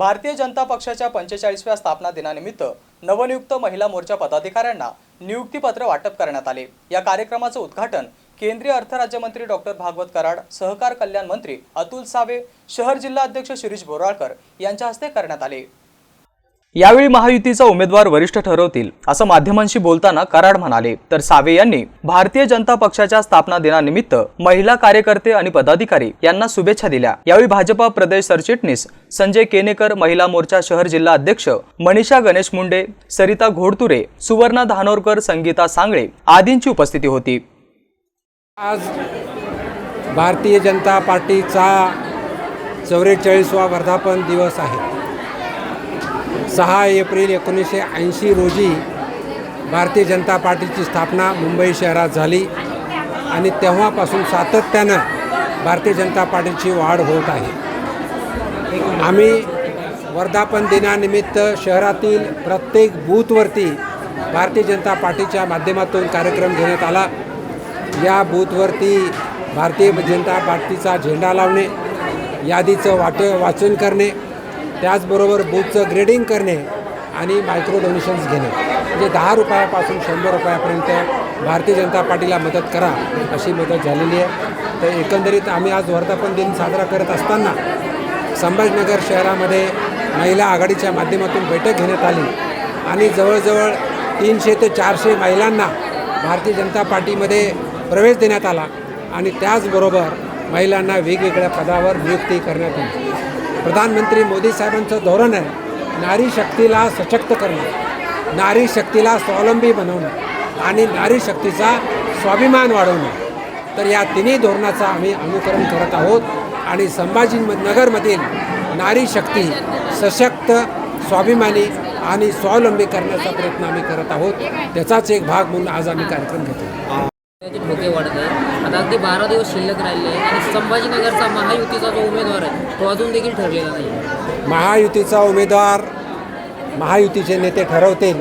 भारतीय जनता पक्षाच्या पंचेचाळीसव्या स्थापना दिनानिमित्त नवनियुक्त महिला मोर्चा पदाधिकाऱ्यांना नियुक्तीपत्र वाटप करण्यात आले. या कार्यक्रमाचं उद्घाटन केंद्रीय अर्थराज्यमंत्री डॉक्टर भागवत कराड सहकार कल्याण मंत्री अतुल सावे शहर जिल्हा अध्यक्ष शिरीष बोराळकर यांच्या हस्ते करण्यात आले. यावेळी महायुतीचा उमेदवार वरिष्ठ ठरवतील असं माध्यमांशी बोलताना कराड म्हणाले. तर सावे यांनी भारतीय जनता पक्षाच्या स्थापना दिनानिमित्त महिला कार्यकर्ते आणि पदाधिकारी यांना शुभेच्छा दिल्या. यावेळी भाजपा प्रदेश सरचिटणीस संजय केनेकर महिला मोर्चा शहर जिल्हा अध्यक्ष मनीषा गणेश मुंडे सरिता घोडतुरे सुवर्णा धानोरकर संगीता सांगळे आदींची उपस्थिती होती. आज भारतीय जनता पार्टीचा चौवेचाळीसवा वर्धापन दिवस आहे. सहा एप्रिल एकोणीसशे ऐंशी रोजी भारतीय जनता पार्टीची स्थापना मुंबई शहरात झाली आणि तेव्हापासून सातत्यानं भारतीय जनता पार्टीची वाढ होत आहे. आम्ही वर्धापन दिनानिमित्त शहरातील प्रत्येक बूथवरती भारतीय जनता पार्टीच्या माध्यमातून कार्यक्रम घेण्यात आला. या बूथवरती भारतीय जनता पार्टीचा झेंडा लावणे यादीचं वाट वाचन करणे त्याचबरोबर बूथचं ग्रेडिंग करणे आणि मायक्रो डोनेशन्स घेणे. म्हणजे दहा रुपयापासून शंभर रुपयापर्यंत भारतीय जनता पार्टीला मदत करा अशी मदत झालेली आहे. तर एकंदरीत आम्ही आज वर्धापन दिन साजरा करत असताना संभाजीनगर शहरामध्ये महिला आघाडीच्या माध्यमातून बैठक घेण्यात आली आणि जवळजवळ तीनशे ते चारशे महिलांना भारतीय जनता पार्टीमध्ये प्रवेश देण्यात आला आणि त्याचबरोबर महिलांना वेगवेगळ्या पदावर नियुक्ती करण्यात आली. प्रधानमंत्री मोदी साहेबांचं धोरण आहे नारी शक्तीला सशक्त करणं नारी शक्तीला स्वावलंबी बनवणं आणि नारी शक्तीचा स्वाभिमान वाढवणं. तर या तिन्ही धोरणाचं आम्ही अनुकरण करत आहोत आणि संभाजी नगरमधील नारी शक्ती सशक्त स्वाभिमानी आणि स्वावलंबी करण्याचा प्रयत्न आम्ही करत आहोत. त्याचाच एक भाग म्हणून आज आम्ही कार्यक्रम घेतो ठोके वाढत आहे आता अगदी बारा दिवस शिल्लक राहिले आणि संभाजीनगरचा महायुतीचा जो उमेदवार आहे तो अजून देखील ठरलेला नाही. आहे महायुतीचा उमेदवार महायुतीचे नेते ठरवतील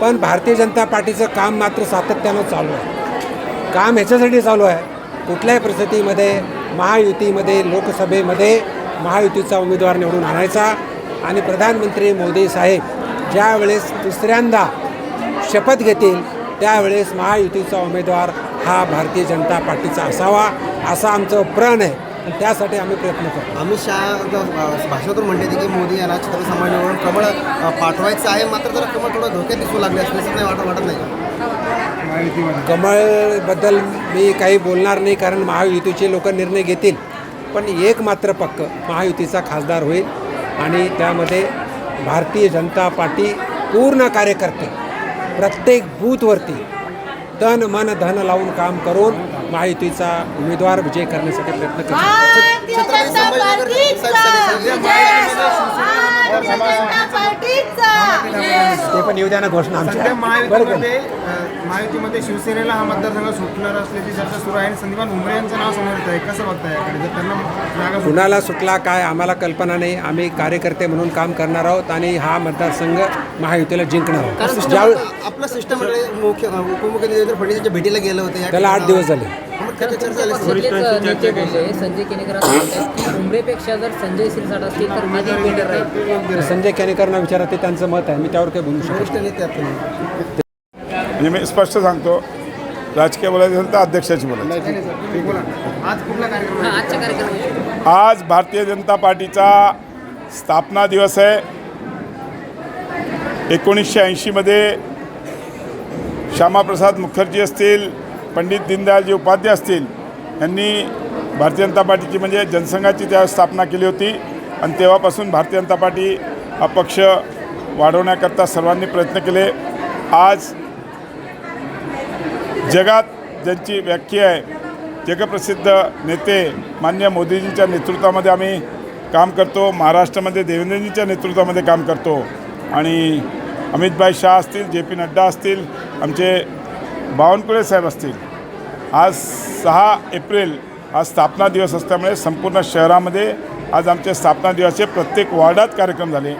पण भारतीय जनता पार्टीचं काम मात्र सातत्यानं चालू आहे. काम ह्याच्यासाठी चालू आहे कुठल्याही परिस्थितीमध्ये महायुतीमध्ये लोकसभेमध्ये महायुतीचा उमेदवार निवडून आणायचा. आणि प्रधानमंत्री मोदी साहेब ज्यावेळेस तिसऱ्यांदा शपथ घेतील त्यावेळेस महायुतीचा उमेदवार हा भारतीय जनता पार्टीचा असावा असा आमचं प्रण आहे. आणि त्यासाठी आम्ही प्रयत्न करतो. अमित शहा भाषणातून म्हणले होते की मोदी यांना छत्रपती संभाजीनगरवरून कमळ पाठवायचं आहे मात्र जरा कमळ थोडं धोक्यात दिसू लागले असं नाही वाटत वाटत नाही कमळबद्दल मी काही बोलणार नाही कारण महायुतीचे लोक निर्णय घेतील. पण एक मात्र पक्क महायुतीचा खासदार होईल आणि त्यामध्ये भारतीय जनता पार्टी पूर्ण कार्यकर्ते प्रत्येक बूथवरती तन मन धन लावून काम करून महायुतीचा उमेदवार विजय करण्यासाठी प्रयत्न पार्टीचा ते पण येऊ द्या ना घोषणा आमच्या. सध्या? महायुतीमध्ये अ, महायुतीमध्ये शिवसेनेला हा मतदारसंघ सुटणार असल्याची चर्चा सुरू आहे आणि संदीपान भुमरे यांचं नाव समोर येत आहे कसं बघताय याकडे? जर त्यांना जागा सुट- कुणाला सुटला काय आम्हाला कल्पना नाही. आम्ही कार्यकर्ते म्हणून काम करणार आहोत आणि हा मतदारसंघ महायुतीला जिंकणार आहोत. ज्यावेळी आपलं सिस्टम मुख्य अ, उपमुख्यमंत्री देवेंद्र फडणवीस भेटीला गेलं होते. या त्याला आठ दिवस झाले. नेते बोलले संजय केनेकर असं म्हणतात की भुमरेपेक्षा जर संजय शिरसाट असतील तर अधिक बेटर राहील. संजय केनेकरांना विचारा ते त्यांचं मत आहे. मी त्यावर काही बोलू शकतो वरिष्ठ नेते आपण म्हणजे मी स्पष्ट सांगतो राजकीय बोलायचं असेल तर अध्यक्षाची बोलायचं. आज भारतीय जनता पार्टीचा स्थापना दिवस आहे. एकोणीसशे ऐंशीमध्ये श्यामाप्रसाद मुखर्जी असतील पंडित दीनदयालजी उपाध्याय असतील यांनी भारतीय जनता पार्टीची म्हणजे जनसंघाची त्या स्थापना केली होती. आणि तेव्हापासून भारतीय जनता पार्टी हा पक्ष वाढवण्याकरता सर्वांनी प्रयत्न केले. आज जगात ज्यांची व्याख्या आहे जगप्रसिद्ध नेते मान्य मोदीजींच्या नेतृत्वामध्ये आम्ही काम करतो. महाराष्ट्रामध्ये देवेंद्रजींच्या नेतृत्वामध्ये काम करतो. आणि अमितभाई शाह असतील जे पी नड्डा असतील आमचे बावनकुळे साहेब असतील. आज सहा एप्रिल हा स्थापना दिवस असल्यामुळे संपूर्ण शहरामध्ये आज आमचे स्थापना दिवसाचे प्रत्येक वॉर्डात कार्यक्रम झाले.